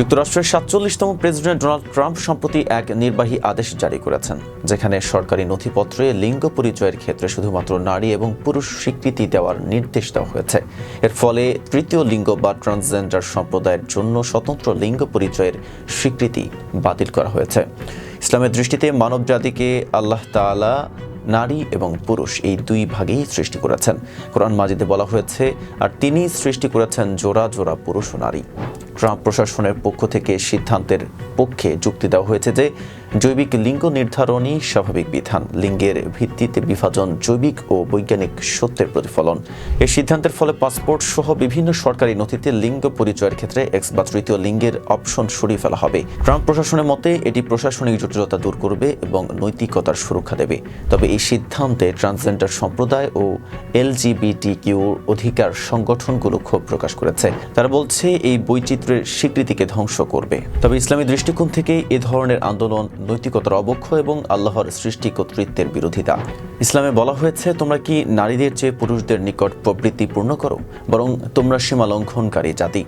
যুক্তরাষ্ট্রের সাতচল্লিশতম president Donald Trump সম্প্রতি এক নির্বাহী আদেশ জারি করেছেন, যেখানে সরকারি নথিপত্রে লিঙ্গ পরিচয়ের ক্ষেত্রে শুধুমাত্র নারী এবং পুরুষ স্বীকৃতি দেওয়ার নির্দেশ দেওয়া হয়েছে। এর ফলে তৃতীয় লিঙ্গ বা ট্রান্সজেন্ডার সম্প্রদায়ের জন্য স্বতন্ত্র লিঙ্গ পরিচয়ের স্বীকৃতি বাতিল করা হয়েছে। ইসলামের দৃষ্টিতে মানবজাতিকে আল্লাহ তাআলা নারী এবং পুরুষ এই দুই ভাগেই সৃষ্টি করেছেন। কোরআন মাজিদে বলা হয়েছে, আর তিনি সৃষ্টি করেছেন জোড়া জোড়া পুরুষ ও নারী। ট্রাম্প প্রশাসনের পক্ষ থেকে সিদ্ধান্তের পক্ষে যুক্তি দেওয়া হয়েছে যে জৈবিক লিঙ্গ নির্ধারণই স্বাভাবিক বিধান। লিঙ্গের ভিত্তিতে বিভাজন জৈবিক ও বৈজ্ঞানিক সত্যের প্রতিফলন। এই সিদ্ধান্তের ফলে পাসপোর্ট সহ বিভিন্ন সরকারি নথিতে লিঙ্গ পরিচয়ের ক্ষেত্রে এক্স বা তৃতীয় লিঙ্গের অপশন সরিয়ে ফেলা হবে। ট্রাম্প প্রশাসনের মতে, এটি প্রশাসনিক জটিলতা দূর করবে এবং নৈতিকতার সুরক্ষা দেবে। তবে এই সিদ্ধান্তে ট্রান্সজেন্ডার সম্প্রদায় ও এলজিবিটি কিউ অধিকার সংগঠনগুলো ক্ষোভ প্রকাশ করেছে। তারা বলছে, এই বৈচিত্র্যের স্বীকৃতিকে ধ্বংস করবে। তবে ইসলামী দৃষ্টিকোণ থেকে এ ধরনের আন্দোলন নৈতিকতার অবক্ষ এবং আল্লাহর সৃষ্টি কর্তৃত্বের বিরোধিতা। ইসলামে বলা হয়েছে, তোমরা কি নারীদের চেয়ে পুরুষদের নিকট প্রবৃত্তি পূর্ণ করো, বরং তোমরা সীমা লঙ্ঘনকারী জাতি?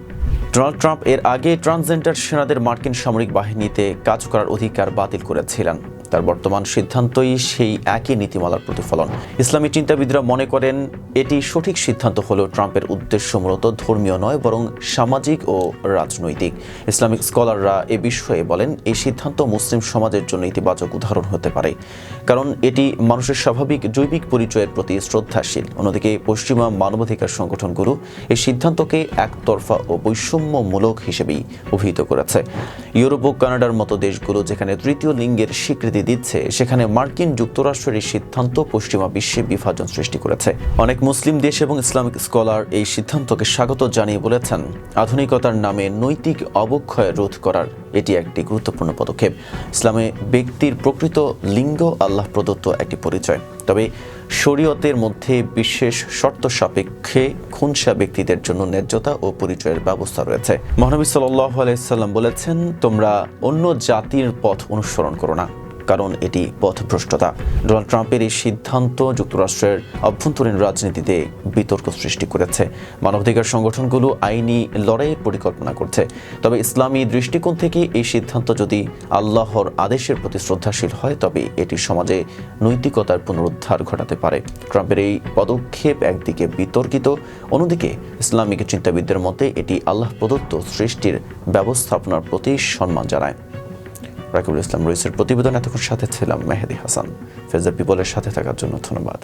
ডোনাল্ড ট্রাম্প এর আগে ট্রান্সজেন্ডার সেনাদের মার্কিন সামরিক বাহিনীতে কাজ করার অধিকার বাতিল করেছিলেন। তার বর্তমান সিদ্ধান্তই সেই একই নীতিমালার প্রতিফলন। ইসলামী চিন্তাবিদরা মনে করেন, এটি সঠিক সিদ্ধান্ত হলেও ট্রাম্পের উদ্দেশ্য মূলত ধর্মীয় নয়, বরং সামাজিক ও রাজনৈতিক। ইসলামিক স্কলাররা এ বিষয়ে বলেন, এই সিদ্ধান্ত মুসলিম সমাজের জন্য ইতিবাচক উদাহরণ হতে পারে, কারণ এটি মানুষের স্বাভাবিক জৈবিক পরিচয়ের প্রতি শ্রদ্ধাশীল। অন্যদিকে পশ্চিমা মানবাধিকার সংগঠনগুলো এই সিদ্ধান্তকে একতরফা ও বৈষম্যমূলক হিসেবেই অভিহিত করেছে। ইউরোপ ও কানাডার মতো দেশগুলো যেখানে তৃতীয় লিঙ্গের স্বীকৃতি দিচ্ছে, সেখানে মার্কিন যুক্তরাষ্ট্রের এই সিদ্ধান্ত পশ্চিমা বিশ্বে বিভাজন সৃষ্টি করেছে। অনেক মুসলিম দেশ এবং ইসলামিক স্কলার এই সিদ্ধান্তকে স্বাগত জানিয়ে বলেছেন। আধুনিকতার নামে নৈতিক অবক্ষয় রোধ করার এটি একটি গুরুত্বপূর্ণ পদক্ষেপ। ইসলামে ব্যক্তির প্রকৃত লিঙ্গ, আল্লাহ প্রদত্ত একটি পরিচয়। তবে শরীয়তের মধ্যে বিশেষ শর্ত সাপেক্ষে খুনসা ব্যক্তিদের জন্য ন্যায্যতা ও পরিচয়ের ব্যবস্থা রয়েছে। মহানবী সাল্লাহ আলাইসাল্লাম বলেছেন, তোমরা অন্য জাতির পথ অনুসরণ করো না। কারণ এটি পথভ্রষ্টতা। ডোনাল্ড ট্রাম্পের এই সিদ্ধান্ত যুক্তরাষ্ট্রের অভ্যন্তরীণ রাজনীতিতে বিতর্ক সৃষ্টি করেছে। মানবাধিকার সংগঠনগুলো আইনি লড়াইয়ের পরিকল্পনা করছে। তবে ইসলামী দৃষ্টিকোণ থেকে এই সিদ্ধান্ত যদি আল্লাহর আদেশের প্রতি শ্রদ্ধাশীল হয়, তবে এটি সমাজে নৈতিকতার পুনরুদ্ধার ঘটাতে পারে। ট্রাম্পের এই পদক্ষেপ একদিকে বিতর্কিত, অন্যদিকে ইসলামিক চিন্তাবিদদের মতে এটি আল্লাহ প্রদত্ত সৃষ্টির ব্যবস্থাপনার প্রতি সম্মান জানায়। রাকিবুল ইসলাম রইসের প্রতিবেদন। এতক্ষণ সাথে ছিলাম মেহেদি হাসান। ফেজার পিপলের সাথে থাকার জন্য ধন্যবাদ।